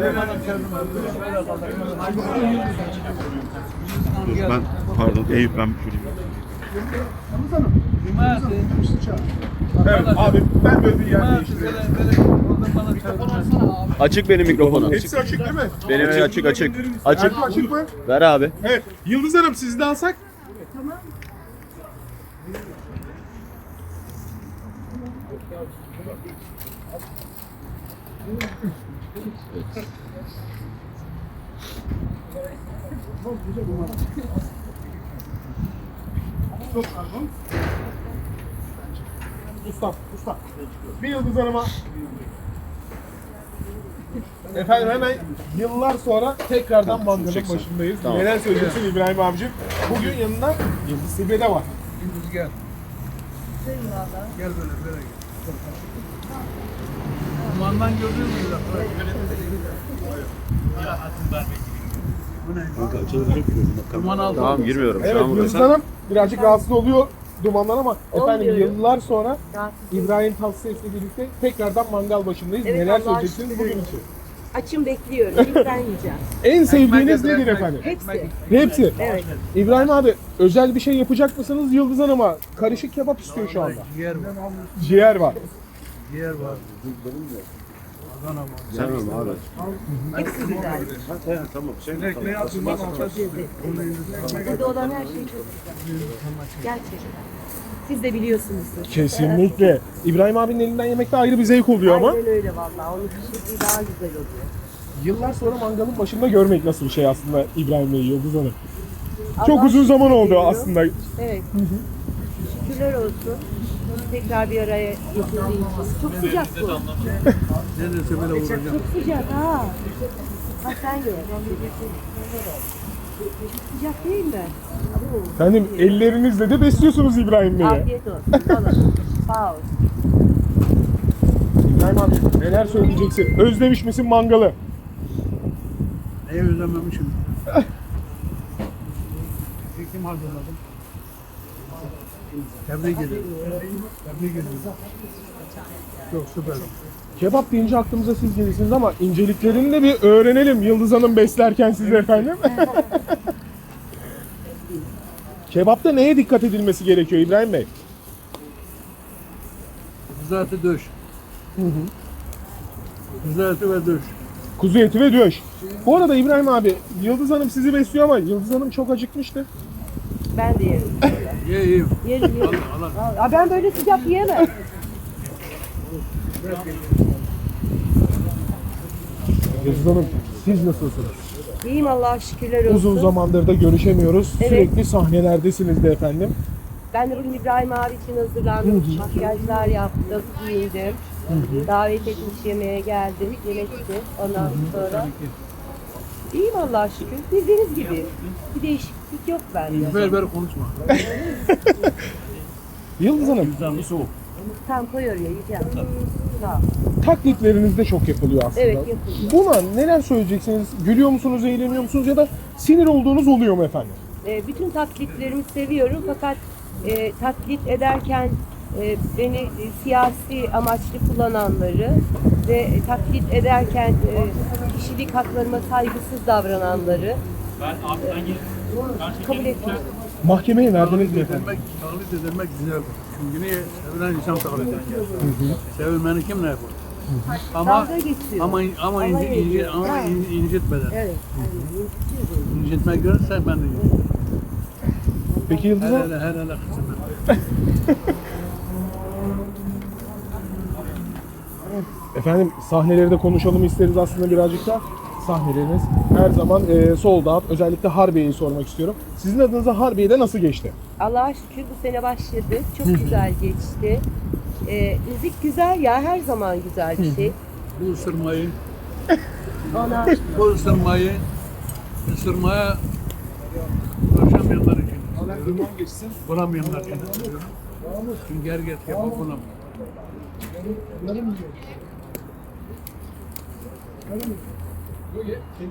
Böyle. Dur ben pardon Eyüp ben Evet abi ben böyle bir böyle böyle bana çevirmez. Açık benim mikrofonu. Hepsi açık değil mi? Benim açık açık. Açık. Açık mı? Ver abi. Evet. Yıldız Hanım sizi de alsak. Çok pardon. Ustam, ustam. Bir Yıldız Hanım'a. Efendim hemen yıllar sonra tekrardan mangalın başındayız. Tamam. Neler söyleyeceksin İbrahim abicim? Bugün yanında Yıldız Silve de var. Gündüz gel. Gel böyle böyle gel. Dumandan gördün mü? Kanka açılacak görüyorum. Bak Duman aldı. Tamam girmiyorum Evet Yıldız. Hanım birazcık rahatsız oluyor dumandan ama efendim yıllar sonra Rahatsız İbrahim Tatlıses'le birlikte tekrardan mangal başındayız. Evet, Neler Allah'a söyleyeceksiniz şükür. bugün için? Açım bekliyorum. İlkten yiyeceğim. En sevdiğiniz nedir efendim? Hepsi. Hepsi. Evet. İbrahim abi özel bir şey yapacak mısınız Yıldız Hanım'a? Karışık kebap istiyor şu anda. Ciğer var. Ciğer var. Ciğer var. Sen abi. Hepsi güzel. Ha, tamam. Sen Ne yapayım bak. Burada olan her şey çok güzel. Gerçekten. Siz de biliyorsunuzdur. Kesinlikle. İbrahim abinin elinden yemek de ayrı bir zevk oluyor ama. Aynen öyle vallahi. Onun pişirdiği daha güzel oluyor. Yıllar sonra mangalın başında görmek nasıl bir şey aslında İbrahim Bey, Yıldız Hanım. Çok Allah uzun zaman oldu aslında. Evet. Şükürler olsun. Tekrar bir araya getirdiği için. Çok sıcak bu. Neredeyse böyle vuracağım. Çok sıcak ha. Ha sen ye. Sıcak değil mi? Efendim ellerinizle de besliyorsunuz İbrahim Bey'i. Afiyet olsun. Sağ ol. İbrahim abi neler söyleyeceksin? Özlemiş misin mangalı? Neyi özlememişim. Kim hazırladım? Tebrik ederim. Tebrik ederim. Çok süper. Kebap deyince aklımıza siz gelirsiniz ama inceliklerini de bir öğrenelim Yıldız Hanım beslerken siz efendim. Kebapta neye dikkat edilmesi gerekiyor İbrahim Bey? Düzelti döş. Düzelti ve döş. Kuzu eti ve döş. Bu arada İbrahim abi Yıldız Hanım sizi besliyor ama Yıldız Hanım çok acıkmıştı. Ben de yerim. Ye ye. Yerim. Allah. Aa, ben böyle sıcak yiyemem. Yıldız Hanım siz nasılsınız? İyiyim Allah'a şükürler olsun. Uzun zamandır da görüşemiyoruz. Evet. Sürekli sahnelerdesiniz de efendim. Ben de bugün İbrahim abi için hazırlandım. Makyajlar yaptım, giyindim. Davet etmiş yemeğe geldim. Yemekti. Ondan sonra İyiyim Allah'a şükür. Bildiğiniz gibi. Bir değişiklik yok bende. Ver ver konuşma. Yıldız Hanım Yüzden soğuk. Tam koy oraya yiyeceğim. Sağ ol. taklitleriniz de çok yapılıyor aslında. Evet yapın. Buna neler söyleyeceksiniz? Gülüyor musunuz, eğleniyor musunuz ya da sinir olduğunuz oluyor mu efendim? E, bütün taklitlerimi seviyorum fakat e, taklit ederken e, beni e, siyasi amaçlı kullananları ve e, taklit ederken e, kişilik haklarıma saygısız davrananları e, kabul etmiyorum. Mahkemeye verdiniz mi efendim? Edilmek, taklit edilmek güzeldir. Çünkü niye? Sevilen insan taklit eder. Sevilmeni kim ne yapar? Ama ama ama inci, inci, ama Ha. in- incitmeden. Evet. İncitmek görürse ben de incitirim. Peki Yıldız Her hele her hele kızım. Efendim sahneleri de konuşalım isteriz aslında birazcık da. Sahneleriniz her zaman e, sold out. Özellikle Harbiye'yi sormak istiyorum. Sizin adınıza Harbiye'de nasıl geçti? Allah'a şükür bu sene başladı. Çok güzel geçti. E, müzik güzel ya her zaman güzel bir şey. Bu ısırmayı, Ona bu ısırmayı, ısırmaya ulaşamayanlar için. Geçsin. Bulamayanlar için. istiyorum. Çünkü herkes yapıp bulamıyor.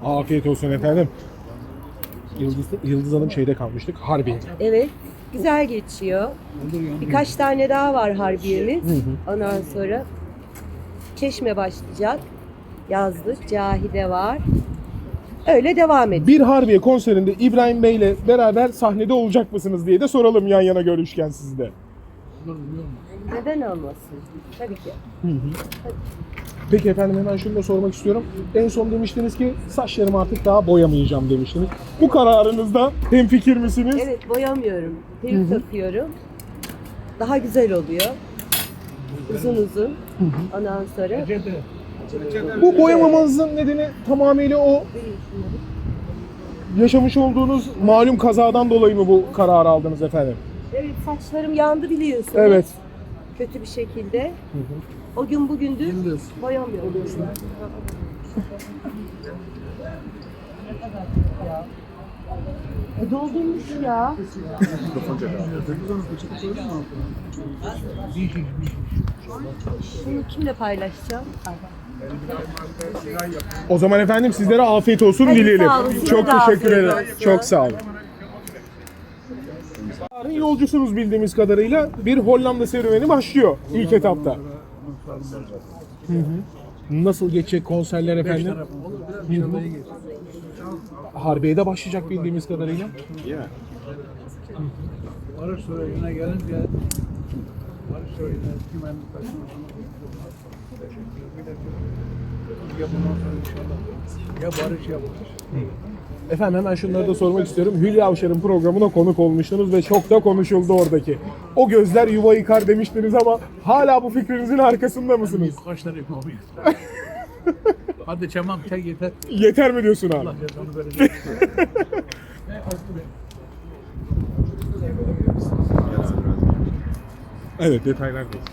Afiyet olsun efendim. Yıldız, Yıldız Hanım şeyde kalmıştık. Harbiye'de. evet Güzel geçiyor. Birkaç tane daha var harbiyemiz. Ondan sonra Çeşme başlayacak. Yazlık, Cahide var. Öyle devam ediyor. Bir Harbiye konserinde İbrahim Bey ile beraber sahnede olacak mısınız diye de soralım yan yana görüşken sizde. Neden olmasın? Tabii ki. Peki efendim hemen şunu da sormak istiyorum. En son demiştiniz ki saçlarımı artık daha boyamayacağım demiştiniz. Bu kararınızda hemfikir misiniz? Evet boyamıyorum. Peruk takıyorum. Daha güzel oluyor. Uzun uzun. Ondan sonra Bu boyamamanızın nedeni tamamıyla o yaşamış olduğunuz malum kazadan dolayı mı bu kararı aldınız efendim? Evet saçlarım yandı biliyorsunuz. Evet. Kötü bir şekilde. O gün bugündür Yıldız. boyamıyorum. E, doldurmuş ya. Bunu kimle paylaşacağım? O zaman efendim sizlere afiyet olsun Hadi dileyelim. sağ olun, size Çok teşekkür afiyet ederim. olsun. Çok sağ olun. Yarın yolcusunuz bildiğimiz kadarıyla. Bir Hollanda serüveni başlıyor ilk etapta. Hı hı. Nasıl geçecek konserler efendim? Şuraya geç. Harbiye'de başlayacak bildiğimiz kadarıyla. Barış Süreyü'ne gelince Barış güvenlik taşımasına ya bundan sonra inşallah ya Barış ya Barış. Efendim hemen şunları da sormak istiyorum. Hülya Avşar'ın programına konuk olmuştunuz ve çok da konuşuldu oradaki. O gözler yuva yıkar demiştiniz ama hala bu fikrinizin arkasında mısınız? Tane yapamıyor. Hadi tamam çek yeter. Yeter mi diyorsun abi? Allah cezanı verecek. Evet detaylar değil.